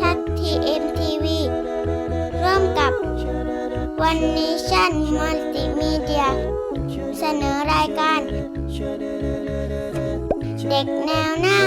ทัศน์ทีเอ็มทีวีร่วมกับวันนิชั่นมัลติมีเดีย เสนอรายการ เด็กแนวหน้า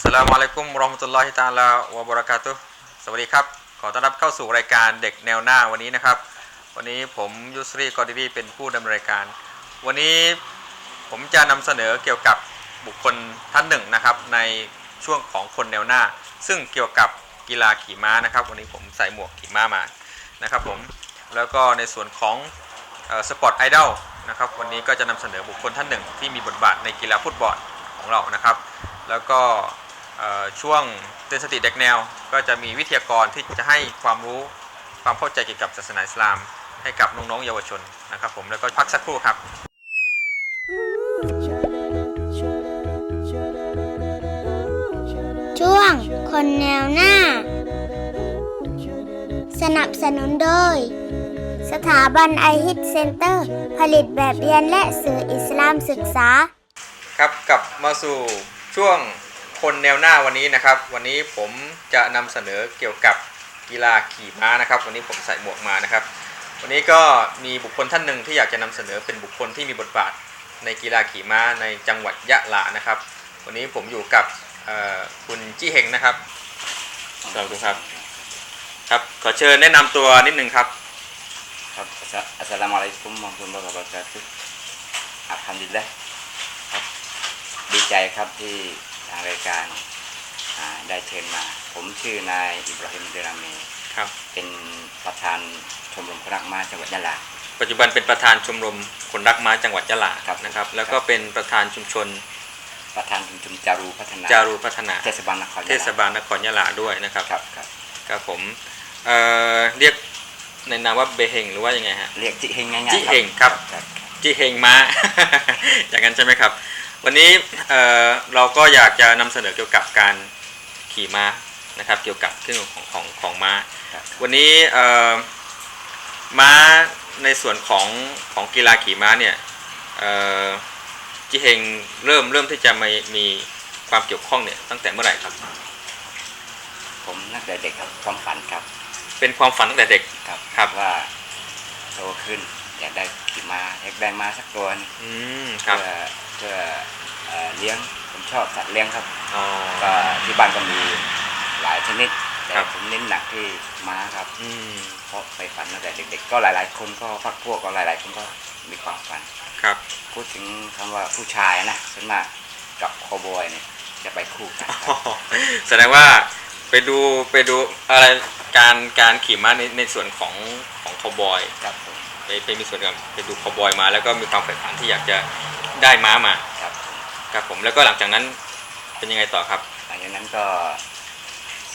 สลามอะลัยกุมราะห์มตุลลอฮิตะอาลาวะบรากาตุสวัสดีครับ ขอต้อนรับเข้าสู่รายการเด็กแนวหน้าวันนี้นะครับ วันนี้ผมยุสรีกอดิรีเป็นผู้ดำเนินรายการ วันนี้ผมจะนำเสนอเกี่ยวกับ บุคคลท่านหนึ่งนะครับในช่วงของคนแนวหน้า ซึ่งเกี่ยวกับกีฬาขี่ม้านะครับ วันนี้ผมใส่หมวกขี่ม้ามานะครับผมแล้วก็ในส่วนของสปอร์ตไอดอลนะครับวันนี้ก็จะนำเสนอบุคคลท่านหนึ่ง ที่มีบทบาทในกีฬาฟุตบอลของเรานะครับ แล้วก็ช่วงเตือนสติเด็กแนว ก็จะมีวิทยากรที่จะให้ความรู้ความเข้าใจเกี่ยวกับศาสนาอิสลาม ให้กับน้องๆเยาวชนนะครับผมแล้วก็พักสักครู่ครับ คนแนวหน้า สนับสนุนโดย สถาบันไอฮิตเซ็นเตอร์ ผลิตแบบเรียนและสื่ออิสลามศึกษา ครับกลับมาสู่ช่วงคนแนวหน้าวันนี้นะครับ วันนี้ผมจะนำเสนอเกี่ยวกับกีฬาขี่ม้านะครับ วันนี้ผมใส่หมวกมานะครับ วันนี้ก็มีบุคคลท่านหนึ่งที่อยากจะนำเสนอเป็นบุคคลที่มีบทบาทในกีฬาขี่ม้าในจังหวัดยะลานะครับ วันนี้ผมอยู่กับ คุณจี้เฮงนะครับสวัสดีครับ ครับ ขอเชิญแนะนำตัวนิดนึงครับครับอัสสะอัสสลามุอะลัยกุมวะเราะห์มะตุลลอฮ์วะบะเราะกาตุฮ์อัลฮัมดุลิลละห์ครับ ดีใจครับที่ทางรายการอ่าได้เชิญมา ผมชื่อนายอิบราฮิมเดรามีครับ เป็นประธานชมรมคนรักม้าจังหวัดยะลา ปัจจุบันเป็นประธานชมรมคนรักม้าจังหวัดยะลาครับนะครับ แล้วก็เป็นประธานชุมชน ประธานชุมชนจารูพัฒนาจารูพัฒนาเทศบาลนครยะลเทศบาลนครยะลาด้วยนะครับครับครับครับผมเอ่อเรียกในนามว่าเบเฮงหรือว่ายังไงฮะเรียกจิเฮงง่ายๆจิเฮงครับครับจีเฮงม้าอย่างนั้นใช่ไหมครับ วันนี้เอ่อเราก็อยากจะนำเสนอเกี่ยวกับการขี่ม้านะครับ เกี่ยวกับเครื่องของของของม้าครับวันนี้เอ่อม้าในส่วนของของกีฬาขี่ม้าเนี่ยเอ่อ จิเฮงเริ่มเริ่มที่จะมีมีความเกี่ยวข้องเนี่ยตั้งแต่เมื่อไหร่ครับ ผมนักแต่เด็กครับความฝันครับ เป็นความฝันตั้งแต่เด็กครับครับว่าโตขึ้นอยากได้ขี่ม้าอยากได้ม้าสักตัวหนึงอืมครับเพื่อเพื่อเอ่อเลี้ยงผมชอบสัตว์เลี้ยงครับอ๋อก็ที่บ้านก็มีหลายชนิดแต่ครับผมเน้นหนักที่ม้าครับอืมเพราะไปฝันตั้งแต่เด็กๆ ก็หลาย ๆ คนก็พักพวกก็หลาย ๆ คนก็มีความฝันครับ พูดถึงคำว่าผู้ชายนะส่วนมากกับคอบอยเนี่ยจะไปคู่กันครับแสดงว่าไปดูไปดูอะไรการการขี่ม้าในในส่วนของของคาวบอยครับผมไปไปมีส่วนกับไปดูคาวบอยมาแล้วก็มีความใฝ่ฝันที่อยากจะได้ม้ามาครับผมครับผมแล้วก็หลังจากนั้นเป็นยังไงต่อครับ หลังจากนั้นก็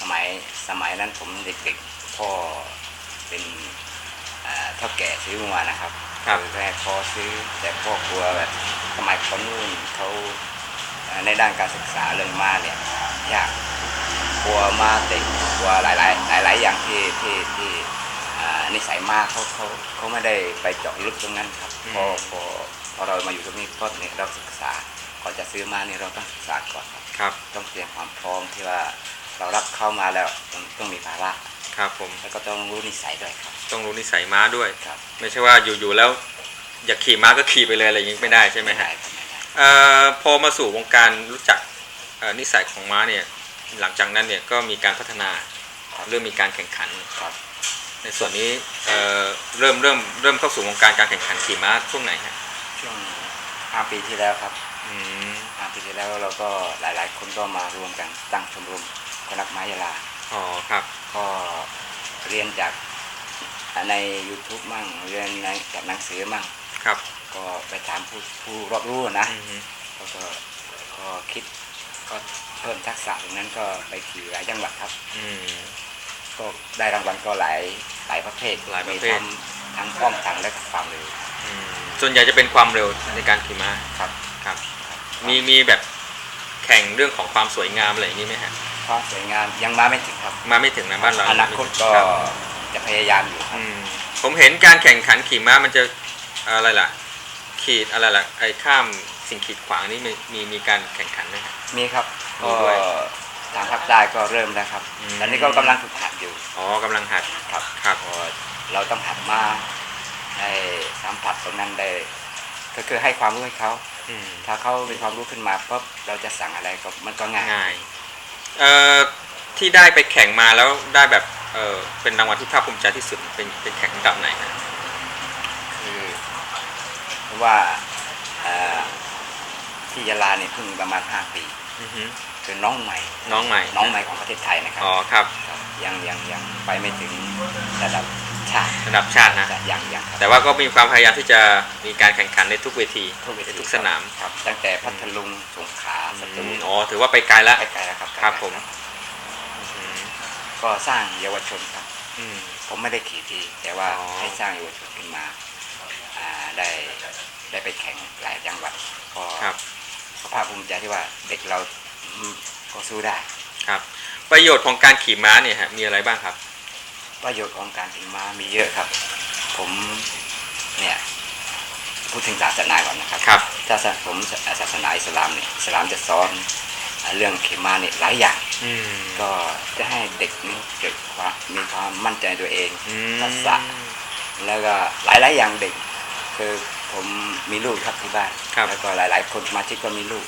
สมัยสมัยนั้นผมเด็กๆพ่อเป็นเอ่อเท่าแก่ซื้อมานะครับ ครับอแรกพ่อซื้อ แต่พ่อกลัวแบบสมัยก่อนนู่นเขาเอ่อในด้านการศึกษาเรื่องมาเนี่ยยากกลัวมาติดกลัวหลายๆหลายๆอย่างที่ที่ที่อ่านิสัยมากเขาเขาเขาไม่ได้ไปเจาะลึกตรงนั้นครับพอพอพอเรามาอยู่ตรงนี้ก็เนี่ยเราศึกษาก่อนจะซื้อมาเนี่ยเราต้องศึกษาก่อนครับครับต้องเตรียมความพร้อมที่ว่าเรารับเข้ามาแล้วต้องต้องมีภาระ ครับผม แล้วก็ต้องรู้นิสัยด้วยครับ ต้องรู้นิสัยม้าด้วย ครับ ไม่ใช่ว่าอยู่ๆแล้ว อยากขี่ม้าก็ขี่ไปเลยอะไรอย่างนี้ไม่ได้ใช่ไหมฮะด้ครับไม่ได้เอ่อพอมาสู่วงการรู้จักเอ่อนิสัยของม้าเนี่ย หลังจากนั้นเนี่ยก็มีการพัฒนาเริ่มมีการแข่งขันครับในส่วนนี้เอ่อเริ่มเริ่มเริ่มเข้าสู่วงการการแข่งขันขี่ม้าช่วงไหนฮะช่วงห้าปีที่แล้วครับอืมห้าปีที่แล้วเราก็หลาย ๆ คนก็มารวมกันตั้งชมรมคนรักไม้ยาลา อ๋อครับ ก็เรียนจากใน YouTube มั่งเรียนในจากหนังสือมั่งครับ ก็ไปถามผู้ผู้รอบรู้นะอืมฮึแล้วก็ก็คิดก็เพิ่มทักษะตรงนั้นก็ไปขี่หลายจังหวัดครับอืมก็ได้รางวัลก็หลายหลายประเภทหลายประเภทมีทั้งทั้งป้องกันและความเร็วอืมส่วนใหญ่จะเป็นความเร็วในการขี่ม้าครับครับ มีมีแบบแข่งเรื่องของความสวยงามอะไรอย่างนี้ไหมฮะ ความสวยงามยังมาไม่ถึงครับ มาไม่ถึงนะบ้านเราอนาคตก็รับจะพยายามอยู่ครับอืมผมเห็นการแข่งขันขี่ม้ามันจะอะไรล่ะ ขีดอะไรล่ะไอ้ข้ามสิ่งขีดขวางนี่มีมีมีการแข่งขันไหมครับ มีครับมีก็ด้วยทางภาคใต้ก็เริ่มแล้วครับอืม ตอนนี้ก็กำลังฝึกหัดอยู่อ๋อกำลังหัดครับครับพอเราต้องหัดมาให้สัมผัสตรงนั้นได้ ก็คือให้ความรู้ให้เขา อืมถ้าเขามีความรู้ขึ้นมาปุ๊บเราจะสั่งอะไรก็มันก็ง่ายง่าย เอ่อที่ได้ไปแข่งมาแล้วได้แบบเออเป็นรางวัลที่ภาคภูมิใจที่สุดเป็นเป็นแข่งระดับไหนครับคือเพราะว่าเอ่อที่ยะลาเนี่ยเพิ่งประมาณ 5 ปีอือฮึคือน้องใหม่ น้องใหม่น้องใหม่ของประเทศไทยนะครับอ๋อครับ ครับยังยังยังไปไม่ถึงระดับ ชาติระดับชาตินะยังยังครับแต่ว่าก็มีความพยายามที่จะมีการแข่งขันในทุกเวทีทุกเวทีในทุกสนามครับตั้งแต่พัทลุงสงขลาสตูอืมลอ๋อถือว่าไปไกลแล้วไปไกลแล้วครับครับไกลผมแล้วอืมก็สร้างเยาวชนครับอืมผมไม่ได้ขี่ทีแต่ว่าอ๋อให้สร้างเยาวชนขึ้นมาอ่าได้ได้ไปแข่งหลายจังหวัดก็ครับก็ภาคภูมิใจที่ว่าเด็กเราอืมก็สู้ได้ครับ ประโยชน์ของการขี่ม้าเนี่ยฮะมีอะไรบ้างครับ ประโยชน์ของการขี่ม้ามีเยอะครับ ผมเนี่ยพูดถึงศาสนาก่อนนะครับครับถ้าศาสผมศาสนาอิสลามเนี่ยอิสลามจะสอนอ่าเรื่องขี่ม้าเนี่ยหลายอย่างอืมก็จะให้เด็กนี่เกิดความมีความมั่นใจในตัวเองอืมทักษะแล้วก็หลายๆอย่างเด็ก คือผมมีลูกครับที่บ้านครับแล้วก็หลาย ๆ คนสมาชิกก็มีลูก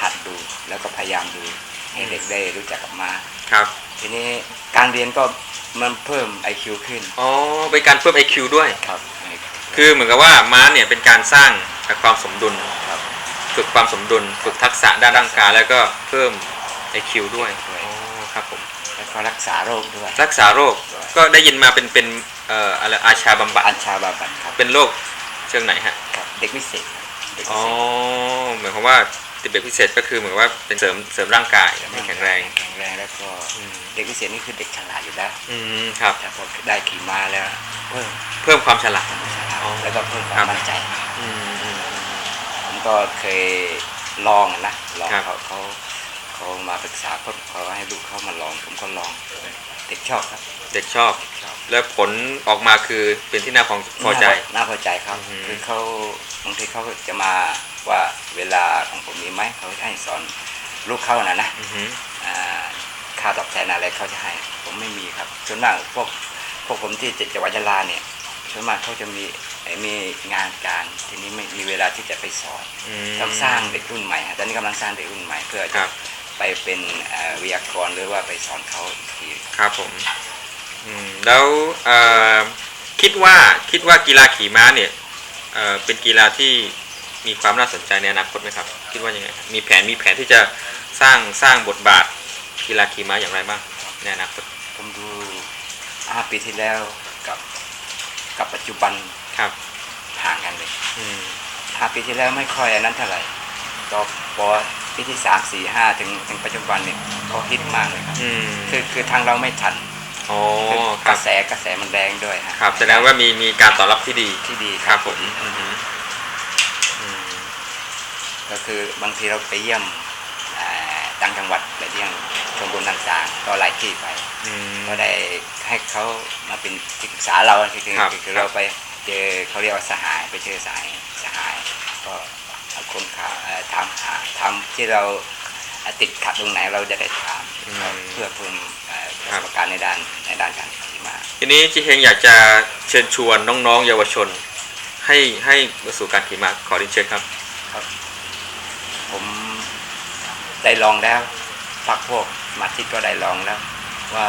หัดดูแล้วก็พยายามดูให้เด็กได้รู้จักกับม้าครับ ทีนี้การเรียนก็มันเพิ่ม IQ ขึ้นอ๋อเป็นการเพิ่ม IQ ด้วย ครับ คือเหมือนกับว่าม้าเนี่ยเป็นการสร้างความสมดุลครับ ฝึกความสมดุลฝึกทักษะด้านร่างกายแล้วก็เพิ่ม IQ ด้วยด้วย อ๋อครับผมแล้วก็รักษาโรคด้วยรักษาโรคก็ได้ยินมาเป็นเป็นเอ่ออะไรอาชาบำบัดอัญชาบาบัดครับเป็นโรคเชิงไหนฮะ ครับ เด็กพิเศษครับเด็กอ๋พิอเศษเหมือนกับว่าติดเด็กพิเศษก็คือเหมือนว่าเป็นเสริมเสริมร่างกายให้แข็งแรง แข็งแรงแล้วก็อืม เด็กพิเศษนี่คือเด็กฉลาดอยู่แล้วอืมครับ แต่พอได้ขี่ม้าแล้วเพิ่มเพิ่มความฉลาดความฉลาดอ๋อแล้วก็เพิ่มคครัวามบ มั่นใจ อืมอืม ผมก็เคยลองอะนะลองครับ เขาเขาเขามาปรึกษาปุ๊บเขาให้ลูกเขามาลอง ผมก็ลองเด็กชอบครับเด็กชอบ ชอบแล้วผลออกมาคือเป็นที่น่าพอพอใจ น่าพอใจครับ อือฮึคือเขาบางทีเขาจะมาว่าเวลาของผมมีไหมเขาให้สอนลูกเขานะนะอือหืออ่า ค่าตอบแทนอะไรเขาจะให้ ผมไม่มีครับส่วนมากพวกพวกผมที่จังหวัดยะลาเนี่ยส่วนมากเขาจะมีไอ้มีงานการทีนี้ไม่มีเวลาที่จะไปสอนอืมต้องสร้างเด็กรุ่นใหม่ฮะตอนนี้กำลังสร้างเด็กรุ่นใหม่เพื่อคจะรับไปเป็นเอ่อวิทยากรหรือว่าไปสอนเขาอีกทีครับผมอืมแล้วเอ่อคิดว่าคิดว่ากีฬาขี่ม้าเนี่ยเอ่อเป็นกีฬาที่มีความน่าสนใจในอนาคตไหมครับ คิดว่ายังไงครับมีแผนมีแผนที่จะสร้างสร้างบทบาท กีฬาขี่ม้าอย่างไรบ้างในอนาคตผมดูห้าปีที่แล้วกับกับปัจจุบันครับห่างกันเลยอืมห้าปีที่แล้วไม่ค่อยอันนั้นเท่าไหร่ก็พอปีที่สามสี่ห้าถึงถึงปัจจุบันเนี่ยเขาฮิตมากเลยครับอืมคือคือทางเราไม่ทันอ๋อคือคกรัระบแสกระแสมันแรงด้วยฮะครับแสดงว่ามีมีการตอบรับที่ดีที่ดีครับผมอือหืออืมก็คือบางทีเราไปเยี่ยมอ่าต่างจังหวัดไปเยี่ยม ชมรมต่างๆ ก็หลายที่ไปอืมก็ได้ให้เขามาเป็นที่ปรึกษาเราคือคือครับคือเราไปเจอเขาเรียกว่าสหายไปเจอสหายสหาย ก็เอาคนข่าวเอ่อถามหาทำที่เราติดขัดตรงไหนเราจะได้ถามเพื่อเพิ่มเอ่อประสบการณ์ในด้านในด้านการขี่ม้าทีนี้จิเฮงอยากจะเชิญชวนน้องๆ เยาวชน ให้ให้มาสู่การขี่ม้าขอเรียนเชิญครับ ผมได้ลองแล้วพักพวกส มาชิกก็ได้ลองแล้ว ว่า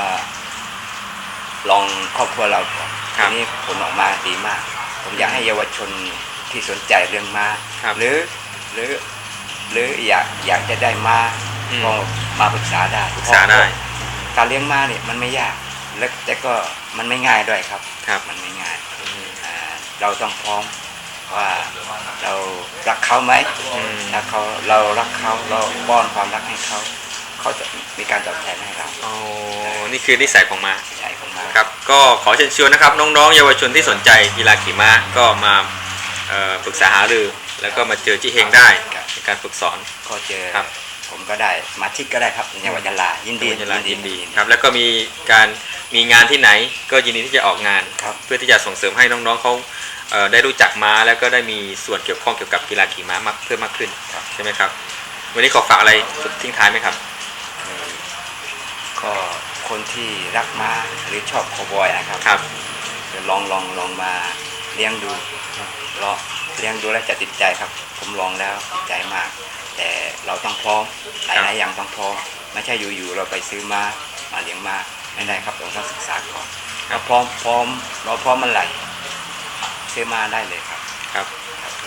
ลองครอบครัวเราก่อนครัทีบนี้ผลออกมาดีมาก ผมอยากให้เยาวชนที่สนใจเรื่องม้าครับหรือหรือ หรืออยากอยากจะได้ม้าอืมก็มาปรึกษาได้ปรึกษาได้ การเลี้ยงม้าเนี่ยมันไม่ยากและแต่ก็มันไม่ง่ายด้วยครับครับมันไม่ง่ายอืมอ่าเราต้องพร้อมว่าเรารักเขาไหมอืมถ้าเขาเรารักเขาเราป้อนความรักให้เขา เขาจะมีการตอบแทนให้เราอ๋อนี่คือนิสัยของม้าใช่ของม้าครับก็ขอเชิญชวนนะครับน้องๆเยาวชนที่สนใจกีฬาขี่ม้าก็มาเอ่อปรึกษาหารือ แล้วก็มาเจอจิเฮงได้ในการฝึกสอนก็เจอครับผมก็ได้สมาชิกก็ได้ครับในจังหวัดยะลายินดียินดียินดีครับแล้วก็มีการมีงานที่ไหนก็ยินดีที่จะออกงานครับเพื่อที่จะส่งเสริมให้น้องๆเขาเอ่อได้รู้จักม้าแล้วก็ได้มีส่วนเกี่ยวข้องเกี่ยวกับกีฬาขี่ม้ามากเพิ่มมากขึ้นใช่ไหมครับ วันนี้ขอฝากอะไรสุดทิ้งท้ายไหมครับเอ่อ ก็คนที่รักม้าหรือชอบคาวบอยนะครับครับลองลองลองมาเลี้ยงดูเลาะเลี้ยงดูแล้วจะติดใจครับ ผมลองแล้วติดใจมาก แต่เราต้องพร้อมหครับลายๆอย่างต้องพร้อมไม่ใช่อยู่ๆเราไปซื้อมามาเลี้ยงมาไม่ได้ครับเราต้องศึกษาก่อนเราพร้อมพร้อมเราพร้อมเมื่อไหร่ซื้อมาได้เลยครับครับ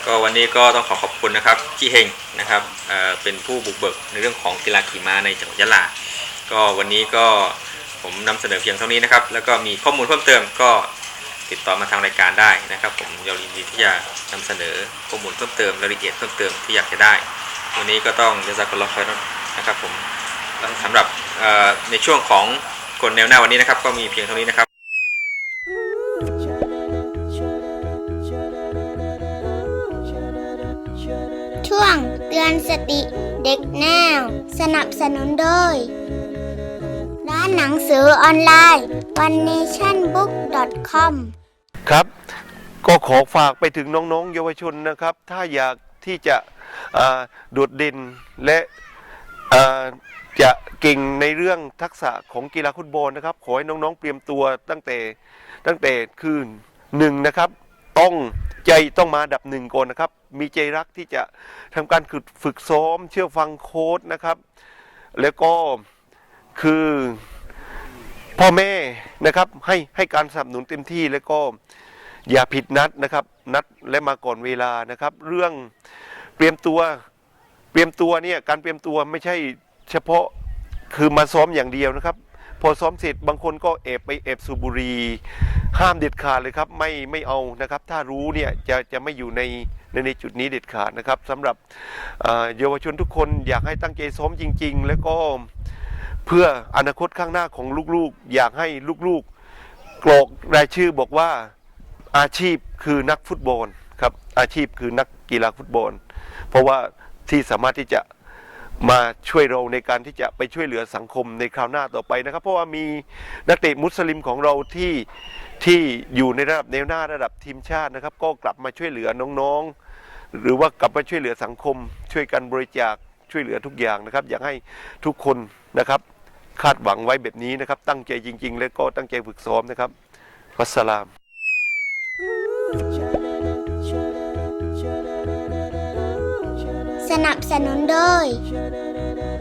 ก็วันนี้ก็ต้องขอขอบคุณนะครับจีเฮงนะครับเอ่อเป็นผู้บุกเบิกในเรื่องของกีฬาขี่ม้าในจังหวัดยะลา ก็วันนี้ก็ผมนำเสนอเพียงเท่านี้นะครับ แล้วก็มีข้อมูลเพิ่มเติมก็ติดต่อมาทางรายการได้นะครับ ผมยินดีที่จะนำเสนอข้อมูลเพิ่มเติมรายละเอียดเพิ่มเติมที่อยากจะได้ วันนี้ก็ต้องยาซากุลลอคอยนะครับผมสำหรับในช่วงของคนแนวหน้าวันนี้นะครับ ก็มีเพียงเท่านี้นะครับช่วงเตือนสติเด็กแนว สนับสนุนโดย ร้านหนังสือออนไลน์ one nation book com ครับ ก็ขอฝากไปถึงน้องๆ เยาวชนนะครับ ถ้าอยากที่จะอ่าโดดเด่นและอ่าจะเก่งในเรื่องทักษะของกีฬาฟุตบอลนะครับ ขอให้น้องๆ เตรียมตัวตั้งแต่ตั้งแต่คืนหนึ่งนะครับ ต้องใจต้องมาอันดับหนึ่งก่อนนะครับ มีใจรักที่จะทำการฝึกซ้อมเชื่อฟังโค้ชนะครับ แล้วก็ คือพ่อแม่นะครับให้ให้การสนับสนุนเต็มที่แล้วก็อย่าผิดนัดนะครับนัดและมาก่อนเวลานะครับ เรื่องเตรียมตัวเตรียมตัวเนี่ยการเตรียมตัวไม่ใช่เฉพาะคือมาซ้อมอย่างเดียวนะครับ พอซ้อมเสร็จบางคนก็แอบไปแอบสูบุรีห้ามเด็ดขาดเลยครับไม่ไม่เอานะครับ ถ้ารู้เนี่ยจะจะไม่อยู่ในในในจุดนี้เด็ดขาดนะครับสำหรับเยาวชนทุกคนอยากให้ตั้งใจซ้อมจริง ๆ แล้วก็ เพื่ออนาคตข้างหน้าของลูกๆ อยากให้ลูกๆกรอกรายชื่อบอกว่าอาชีพคือนักฟุตบอลครับอาชีพคือนักกีฬาฟุตบอล เพราะว่าที่สามารถที่จะมาช่วยเราในการที่จะไปช่วยเหลือสังคมในคราวหน้าต่อไปนะครับ เพราะว่ามีนักเตะมุสลิมของเราที่ที่อยู่ในระดับแนวหน้าระดับทีมชาตินะครับ ก็กลับมาช่วยเหลือน้องๆ หรือว่ากลับมาช่วยเหลือสังคม ช่วยกันบริจาคช่วยเหลือทุกอย่างนะครับ อยากให้ทุกคนนะครับ คาดหวังไว้แบบนี้นะครับ ตั้งใจจริง ๆ และก็ตั้งใจฝึกซ้อมนะครับวัสสลามสนับสนุนโดย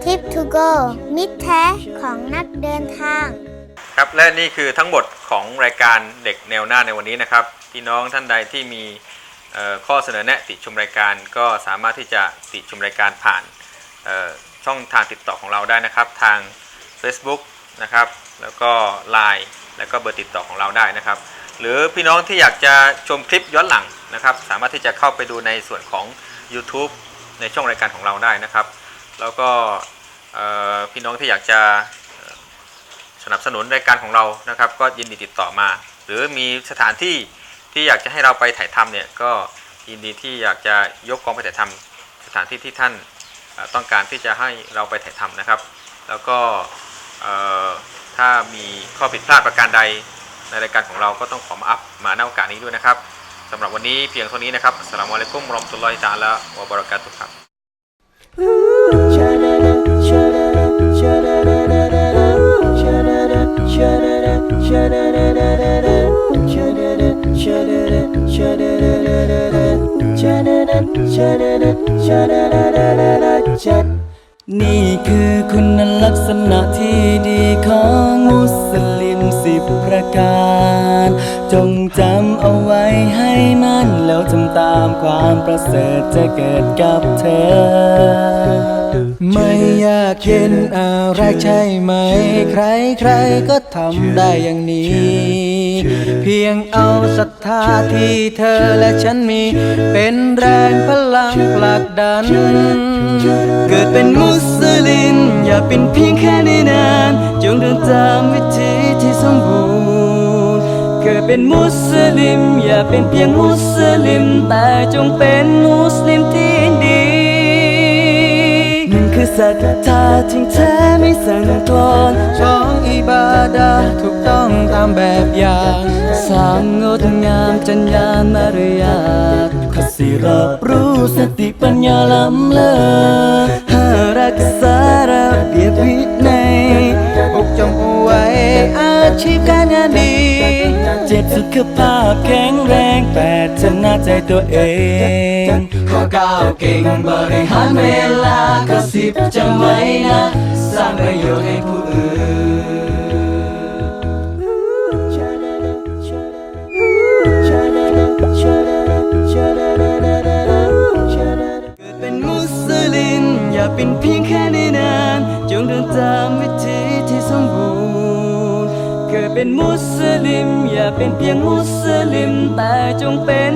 Tip to go มิตรแท้ของนักเดินทาง ครับและนี่คือทั้งหมดของรายการเด็กแนวหน้าในวันนี้นะครับพี่น้องท่านใดที่มีเอ่อข้อเสนอแนะติชมรายการก็สามารถที่จะติชมรายการผ่านเอ่อช่องทางติดต่อของเราได้นะครับ ทาง Facebook นะครับ แล้วก็ Line แล้วก็เบอร์ติดต่อของเราได้นะครับ หรือพี่น้องที่อยากจะชมคลิปย้อนหลังนะครับ สามารถที่จะเข้าไปดูในส่วนของ YouTube ในช่องรายการของเราได้นะครับ แล้วก็พี่น้องที่อยากจะสนับสนุนรายการของเรานะครับ ก็ยินดีติดต่อมา หรือมีสถานที่ที่อยากจะให้เราไปถ่ายทำเนี่ยก็ยินดีที่อยากจะยกกองไปถ่ายทำสถานที่ที่ท่านต้องการที่จะให้เราไปถ่ายทำนะครับ แล้วก็ ถ้ามีข้อผิดพลาดประการใดในรายการของเราก็ต้องขอมาอัพมาในโอกาสนี้ด้วยนะครับสำหรับวันนี้เพียงเท่านี้นะครับสลามอะลัยกุมรอมตุลลอยตาละวะบรกาตุครับ ประเสริฐจะเกิดกับเธอ ไม่อยากเห็นอะไรใช่ไหม ใครใครๆก็ทำได้อย่างนี้ เพียงเอาศรัทธาที่เธอและฉันมี เป็นแรงพลังผลักดัน เกิดเป็นมุสลิมอย่าเป็นเพียงแค่ในนาน จงเดินตามวิธีที่สมบูรณ์ เกิดเป็นมุสลิม อย่าเป็นเพียงมุสลิม แต่จงเป็นมุสลิมที่ดีหนึ่งคือศรัทธาจริงแท้ไม่สั่นคลอนสองอีบาดาถูกต้องตามแบบอย่างสร้างงดงามจัญญามารยาทขสิรับรู้สติปัญญาล้ำเลิศหารักษาระเบียบวินัยอกจงเอาไว้อาชีพการงานดีเจ็บสุขภาพแข็งแรงแต่ชนะใจตัวเองขอก้าวเก่งบริหารเวลากระสิบจะไม่นะ สร้างประโยชน์ให้ผู้อื่นเกิดเป็นมุสลิมอย่าเป็นเพียงแค่ในนานจงเดินตามวิถีที่สมบูรณ์เกิดเป็นมุสลิมอย่า เป็นเพียงมุสลิมแต่จงเป็น